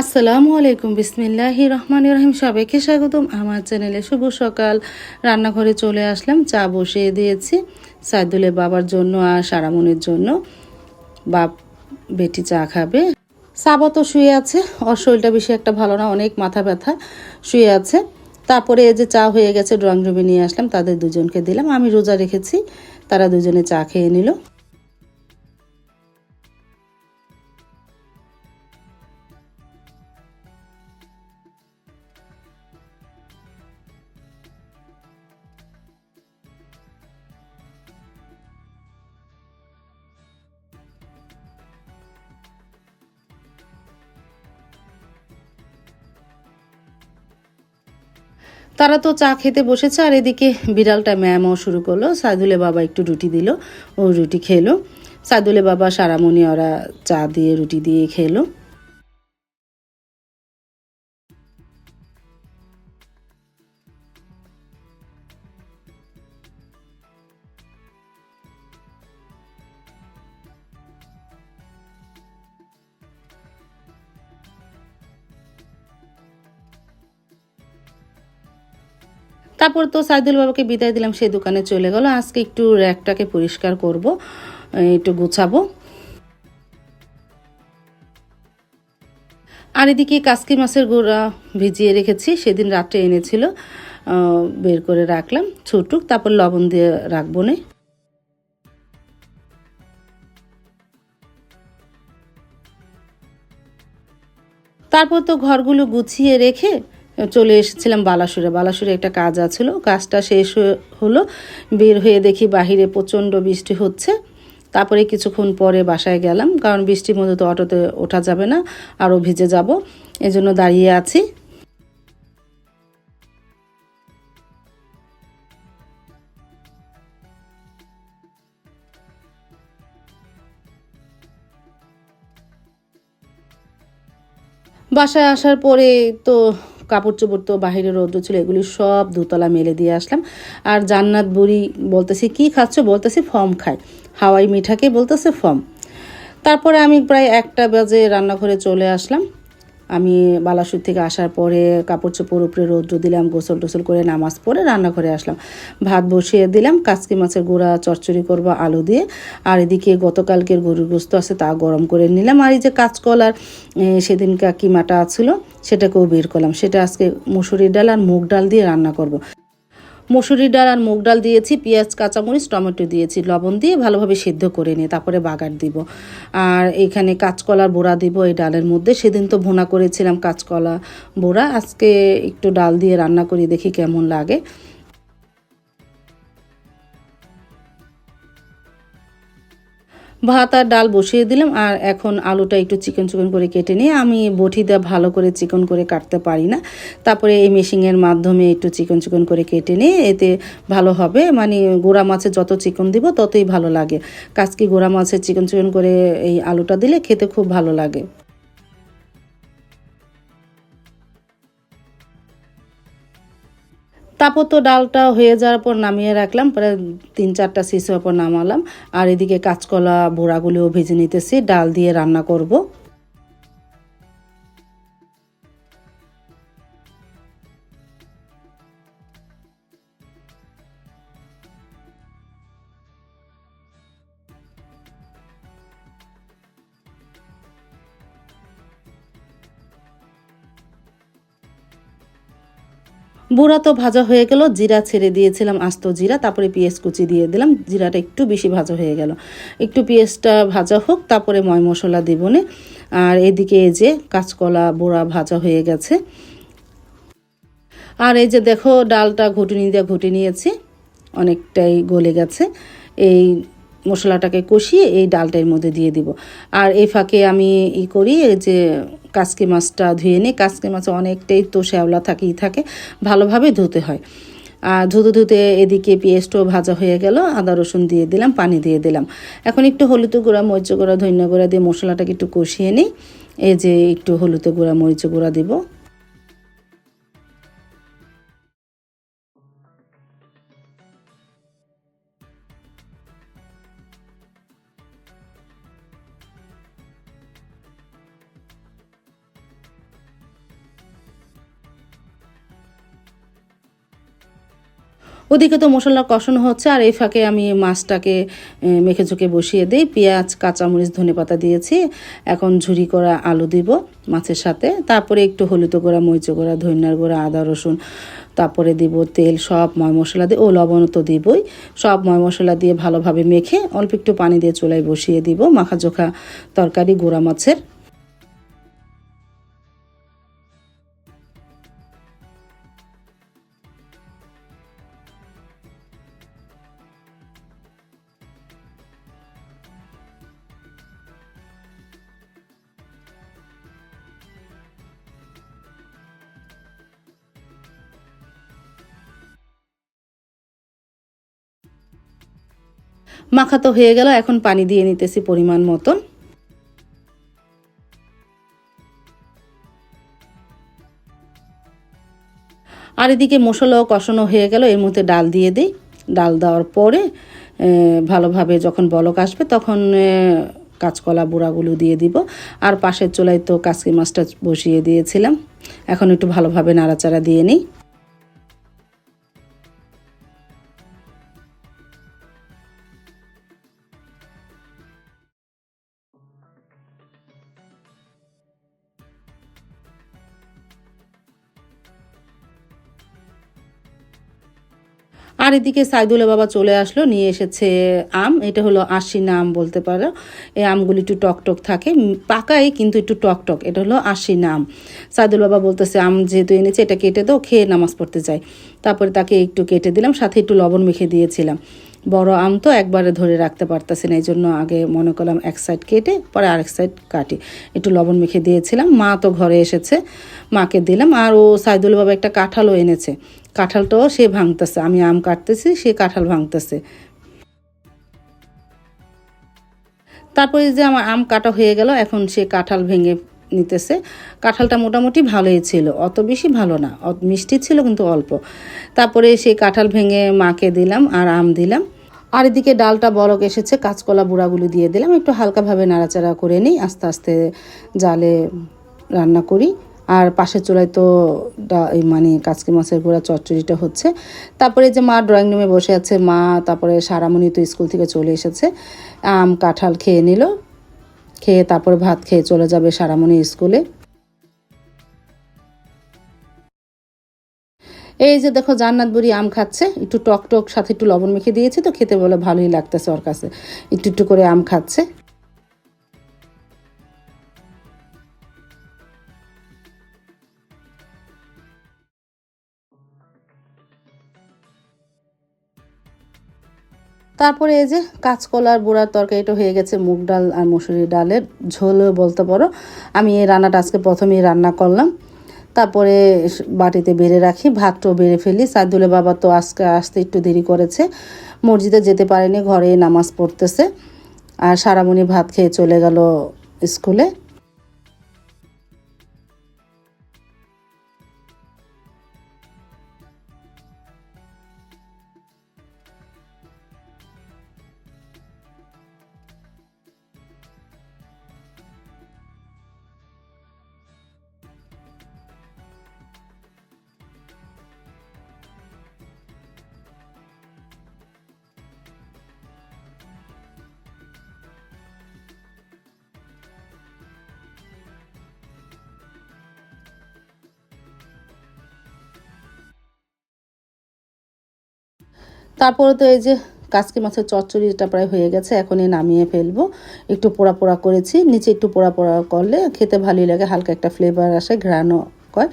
আসসালামু আলাইকুম বিসমিল্লাহ রহমান রহিম। সবাইকে স্বাগতম আমার চ্যানেলে শুভ সকাল। রান্নাঘরে চলে আসলাম, চা বসিয়ে দিয়েছি সাইদুলের বাবার জন্য আর সারামনির জন্য। বাপ বেটি চা খাবে। সাবা তো শুয়ে আছে, ওর শরীরটা বেশি একটা ভালো না, অনেক মাথা ব্যথা, শুয়ে আছে। তারপরে এই যে চা হয়ে গেছে, ড্রয়িং রুমে নিয়ে আসলাম, তাদের দুজনকে দিলাম। আমি রোজা রেখেছি, তারা দুজনে চা খেয়ে নিল। তারা তো চা খেতে বসেছে, আর এদিকে বিড়ালটা ম্যামও শুরু করল। সাইদুলে বাবা একটু রুটি দিল, ও রুটি খেলো। সাইদুলে বাবা সারামণি ওরা চা দিয়ে রুটি দিয়ে খেলো। তারপর তো সাইদুল বাবাকে বিদায় দিলাম, সেই দোকানে চলে গেল। আজকে একটু র্যাকটাকে পরিষ্কার করব একটু গুছাবো। আর এদিকে কাসকি মাছের গোড়া ভিজিয়ে রেখেছি, সেদিন রাত্রে এনেছিল বের করে রাখলাম, ছুটুক, তারপর লবণ দিয়ে রাখব না। তারপর তো ঘরগুলো গুছিয়ে রেখে চলে এসেছিলাম বালাসুরে। বালাসুরে একটা কাজ আছিল। কাজটা শেষ হলো বের হয়ে দেখি বাহিরে প্রচণ্ড বৃষ্টি হচ্ছে। তারপরে কিছুক্ষণ পরে বাসায় গেলাম। কারণ বৃষ্টির মধ্যে তো অটোতে ওঠা যাবে না আরও ভিজে যাব। এজন্য দাঁড়িয়ে আছি। বাসায় আসার পরে তো কাপড় চোপড় তো বাহিরে রৌদ্র ছিল, এগুলি সব দুতলা মেলে দিয়ে আসলাম। আর জান্নাত বুড়ি বলতেছি, কি খাচ্ছ? বলতেছি ফর্ম খায় হাওয়াই মিঠাকে বলতেছে ফর্ম তারপরে আমি প্রায় একটা বাজে রান্নাঘরে চলে আসলাম। আমি বালাসুর থেকে আসার পরে কাপড় চোপড় উপরে রৌদ্র দিলাম, গোসল টোসল করে নামাজ পড়ে রান্নাঘরে আসলাম। ভাত বসিয়ে দিলাম, কাচকি মাছের গোড়া, চচ্চড়ি করব, আলু দিয়ে। আর এদিকে গতকালকের গরুর গোস্ত আছে, তা গরম করে নিলাম। আর এই যে কাঁচকলার সেদিন কাকিমাটা ছিল, সেটাকেও বের করলাম। সেটা আজকে মুসুরির ডাল আর মুগ ডাল দিয়ে রান্না করব। মসুরি ডাল আর মুগ ডাল দিয়েছি, পেঁয়াজ, কাঁচামরিচ, টমেটো দিয়েছি, লবণ দিয়ে ভালোভাবে সেদ্ধ করে নিয়ে তারপরে বাগার দিব। আর এখানে কাঁচকলার বোড়া দিব এই ডালের মধ্যে। সেদিন তো ভোনা করেছিলাম কাঁচকলা বোড়া। আজকে একটু ডাল দিয়ে রান্না করি, দেখি কেমন লাগে। ভাত আর ডাল বসিয়ে দিলাম, আর এখন আলুটা একটু চিকেন চিকন করে কেটে নিয়ে আমি বটি দিয়ে ভালো করে চিকন করে কাটতে পারি না। তারপরে এই মেশিনের মাধ্যমে একটু চিকন চিকেন করে কেটে নিয়ে এতে ভালো হবে। মানে গোড়া মাছের যত চিকন দিব ততই ভালো লাগে। কাজকি গোড়া মাছের চিকেন চিকেন করে এই আলুটা দিলে খেতে খুব ভালো লাগে। তারপর তো ডালটা হয়ে যাওয়ার পর নামিয়ে রাখলাম, পরে তিন চারটা শিশু পর নামালাম। আর এদিকে কাঁচকলা বোড়াগুলিও ভেজে নিতেছি, ডাল দিয়ে রান্না করব। বুড়া তো ভাজা হয়ে গেল, জিরা ছেড়ে দিয়েছিলাম, আস্ত জিরা, তারপরে পেঁয়াজ কুচি দিয়ে দিলাম, জিরাটা একটু বেশি ভাজা হয়ে গেল। একটু পেঁয়াজটা ভাজা হোক, তারপরে ময় মশলা দেবনে আর এদিকে এই যে কাঁচকলা বোড়া ভাজা হয়ে গেছে। আর এই যে দেখো, ডালটা ঘুটুনি দিয়ে ঘুটে নিয়েছি, অনেকটাই গলে গেছে। এই মশলাটাকে কষিয়ে এই ডালটার মধ্যে দিয়ে দিব। আর এই ফাঁকে আমি ই করি যে কাসকি মাছটা ধুয়ে নিই। কাসকি মাছ অনেকটাই তো শ্যাওলা থাকেই থাকে, ভালোভাবে ধুতে হয়। আর ধুতে ধুতে এদিকে পেঁয়াজটাও ভাজা হয়ে গেল, আদা রসুন দিয়ে দিলাম, পানি দিয়ে দিলাম। এখন একটু হলুদ গুঁড়া, মরিচ গুঁড়া, ধন্য গুঁড়া দিয়ে মশলাটাকে একটু কষিয়ে নিই। এই যে একটু হলুদ গুঁড়া, মরিচ গুঁড়া দেবো। ওদিকে তো মশলা কষানো হচ্ছে, আর এই ফাঁকে আমি মাছটাকে মেখে ঝুঁকে বসিয়ে দিই। পেঁয়াজ, কাঁচামরিচ, ধনে পাতা দিয়েছি। এখন ঝুরি করা আলু দিব মাছের সাথে। তারপরে একটু হলুদ গুঁড়া, মরিচ গুঁড়া, ধনিয়ার গুঁড়া, আদা, রসুন। তারপরে দিব তেল, সব ময় মশলা দিয়ে, ও লবণ তো দিবই। সব ময় মশলা দিয়ে ভালোভাবে মেখে অল্প একটু পানি দিয়ে চুলায় বসিয়ে দিব। মাখা জোখা তরকারি, গুঁড়া মাছের। মাখা তো হয়ে গেল, এখন পানি দিয়ে নিতেছি পরিমাণ মতন। আর এদিকে মশলাও কষানো হয়ে গেল, এর মধ্যে ডাল দিয়ে দিই। ডাল দেওয়ার পরে ভালোভাবে যখন বলক আসবে তখন কাঁচকলা বুড়াগুলো দিয়ে দিব। আর পাশের চুলায় তো কাসকি মাছটা বসিয়ে দিয়েছিলাম। এখন একটু ভালোভাবে নাড়াচাড়া দিয়ে নিই। আর এদিকে সাইদুল্লা বাবা চলে আসলো, নিয়ে এসেছে আম। এটা হলো আশিনা আম বলতে পারো। এই আমগুলি একটু টকটক টক থাকে পাকাই কিন্তু একটু টকটক টক। এটা হলো আশিনা আম সাইদুল বাবা বলতেছে, আম যেহেতু এনেছে, এটা কেটে দাও, খেয়ে নামাজ পড়তে যাই। তারপরে তাকে একটু কেটে দিলাম, সাথে একটু লবণ মেখে দিয়েছিলাম। বড় আম তো একবারে ধরে রাখতে পারতেছি না এই জন্য আগে মনে করলাম এক সাইড কেটে, পরে আরেক সাইড কাটি। একটু লবণ মেখে দিয়েছিলাম, মা তো ঘরে এসেছে, মাকে দিলাম, আর ও সাইদুল বাবা একটা কাঁঠালও এনেছে। কাঁঠালটাও সে ভাঙতেছে, আমি আম কাটতেছি, সে কাঁঠাল ভাঙতেছে। তারপরে যে আমার আম কাটা হয়ে গেল, এখন সে কাঁঠাল ভেঙে নিতেছে। কাঁঠালটা মোটামুটি ভালোই ছিল। অত বেশি ভালো না। মিষ্টি ছিল কিন্তু অল্প। তারপরে সেই কাঁঠাল ভেঙে মাকে দিলাম আর আম দিলাম। আর এদিকে ডালটা বরক এসেছে, কাঁচকলা বুড়াগুলো দিয়ে দিলাম। একটু হালকাভাবে নাড়াচাড়া করে নিই, আস্তে আস্তে জালে রান্না করি। আর পাশের চুলায় তো এই মানে কাচকি মাছের গুঁড়া চচ্চড়িটা হচ্ছে। তারপরে যে মা ড্রয়িং রুমে বসে আছে, মা, তারপরে সারামণি তো স্কুল থেকে চলে এসেছে, আম, কাঁঠাল খেয়ে নিল। খেয়ে তারপর ভাত খেয়ে চলে যাবে সারামণি স্কুলে। এই যে দেখো জান্নাত বুড়ি আম খাচ্ছে, একটু টক টক, সাথে একটু লবণ মেখে দিয়েছে তো, খেতে বলে ভালোই লাগতেছে ওর কাছে। একটু একটু করে আম খাচ্ছে। তারপরে এই যে কাঁচকলার বুড়ার তরকারিটা হয়ে গেছে, মুগ ডাল আর মসুরি ডালের ঝোলও বলতে পারো। আমি এই রান্নাটা আজকে প্রথমেই রান্না করলাম। তারপরে বাটিতে বেড়ে রাখি, ভাতটাও বেড়ে ফেলি। সাইদুলে বাবা তো আজকে আসতে একটু দেরি করেছে। মসজিদে যেতে পারেনি ঘরে নামাজ পড়তেছে। আর সারামণি ভাত খেয়ে চলে গেল স্কুলে। তারপরে তো এই যে কাসকি মাছের চচ্চড়িটা প্রায় হয়ে গেছে এখন এই নামিয়ে ফেলব। একটু পোড়া পোড়া করেছি, নিচে একটু পোড়া পোড়া করলে খেতে ভালোই লাগে, হালকা একটা ফ্লেভার আসে, ঘ্রাণও কয়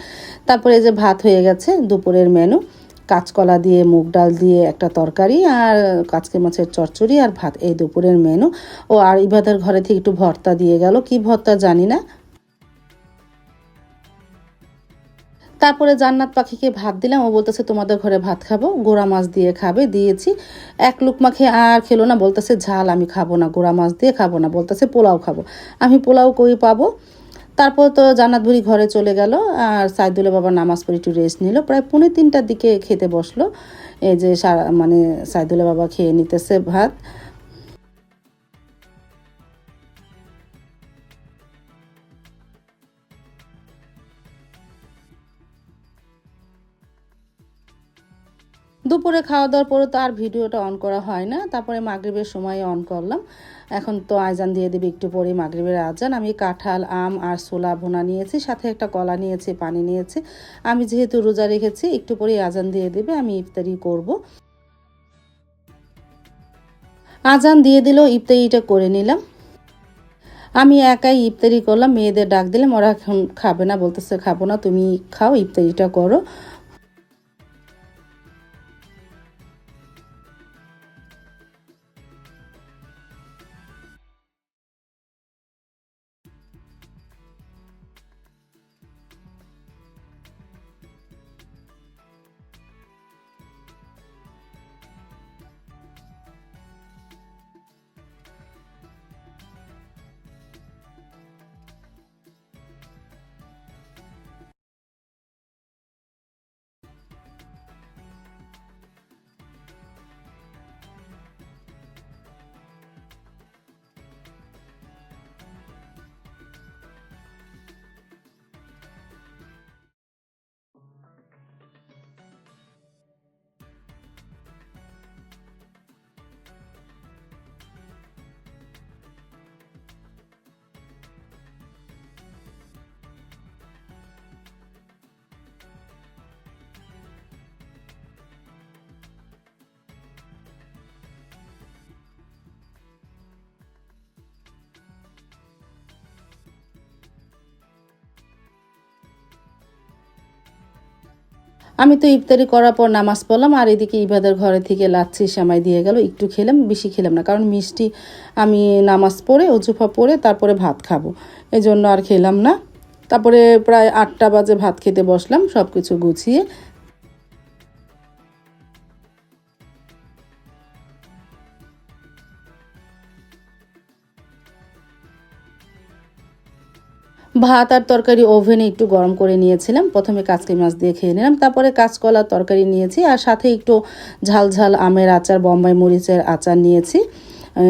তারপরে এই যে ভাত হয়ে গেছে, দুপুরের মেনু কাঁচকলা দিয়ে, মুগ ডাল দিয়ে একটা তরকারি আর কাচকে মাছের চচ্চড়ি আর ভাত, এই দুপুরের মেনু ও আর ইবাদের ঘরে থেকে একটু ভর্তা দিয়ে গেল, কি ভর্তা জানি না। তারপরে জান্নাত পাখিকে ভাত দিলাম। ও বলতেছে, তোমাদের ঘরে ভাত খাব, গোড়া মাছ দিয়ে খাবে, দিয়েছি। এক লুকমা খেয়ে আর খেলো না, বলতেছে, ঝাল আমি খাব না, গোড়া মাছ দিয়ে খাব না। বলতেছে, পোলাও খাব। আমি পোলাও কই পাবো? তারপর তো জান্নাত বুড়ি ঘরে চলে গেল, আর সাইদুলের বাবা নামাজ পড়ে একটু রেস্ট নিল। প্রায় পৌনে তিনটার দিকে খেতে বসল। এই যে সারা মানে সাইদুলের বাবা খেয়ে নিতেছে ভাত। দুপুরে খাওয়া দাওয়ার পরে তো আর ভিডিওটা অন করা হয় না। তারপরে মাগরিবের সময় অন করলাম। এখন তো আজান দিয়ে দেবে একটু পরে মাগরিবের আজান। আমি কাঁঠাল, আম আর সোলা ভোনা নিয়েছি, সাথে একটা কলা নিয়েছি, পানি নিয়েছি। আমি যেহেতু রোজা রেখেছি, একটু পরে আজান দিয়ে দেবে, আমি ইফতারি করব। আজান দিয়ে দিল ইফতারিটা করে নিলাম। আমি একাই ইফতারি করলাম, মেয়েদের ডাক দিলাম, ওরা খাবে না, বলতেছে খাব না, তুমি খাও, ইফতারিটা করো। আমি তো ইফতারি করার পর নামাজ পড়লাম, আর এদিকে ইবাদের ঘরে থেকে লাচ্ছি সামাই দিয়ে গেল, একটু খেলাম, বেশি খেলাম না, কারণ মিষ্টি আমি নামাজ পড়ে অজুফা পড়ে, তারপরে ভাত খাব। এই জন্য আর খেলাম না। তারপরে প্রায় আটটা বাজে ভাত খেতে বসলাম সব কিছু গুছিয়ে ভাত আর তরকারি ওভেনে একটু গরম করে নিয়েছিলাম। প্রথমে কাঁচকি মাছ দিয়ে খেয়ে নিলাম, তারপরে কাঁচকলার তরকারি নিয়েছি আর সাথে একটু ঝাল ঝাল আমের আচার, বম্বাই মরিচের আচার নিয়েছি।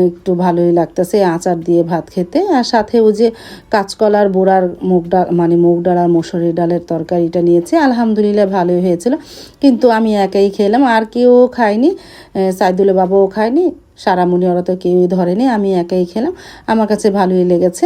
একটু ভালোই লাগতেছে আচার দিয়ে ভাত খেতে। আর সাথে ওই যে কাঁচকলার বোড়ার মুগ ডাল মানে মুগ ডাল আর মসুরি ডালের তরকারিটা নিয়েছি। আলহামদুলিল্লাহ ভালোই হয়েছিল। কিন্তু আমি একাই খেলাম, আর কেউ খায়নি সাইদুলে বাবাও খায়নি সারামুনি ওরা তো কেউই ধরেনি, আমি একাই খেলাম। আমার কাছে ভালোই লেগেছে।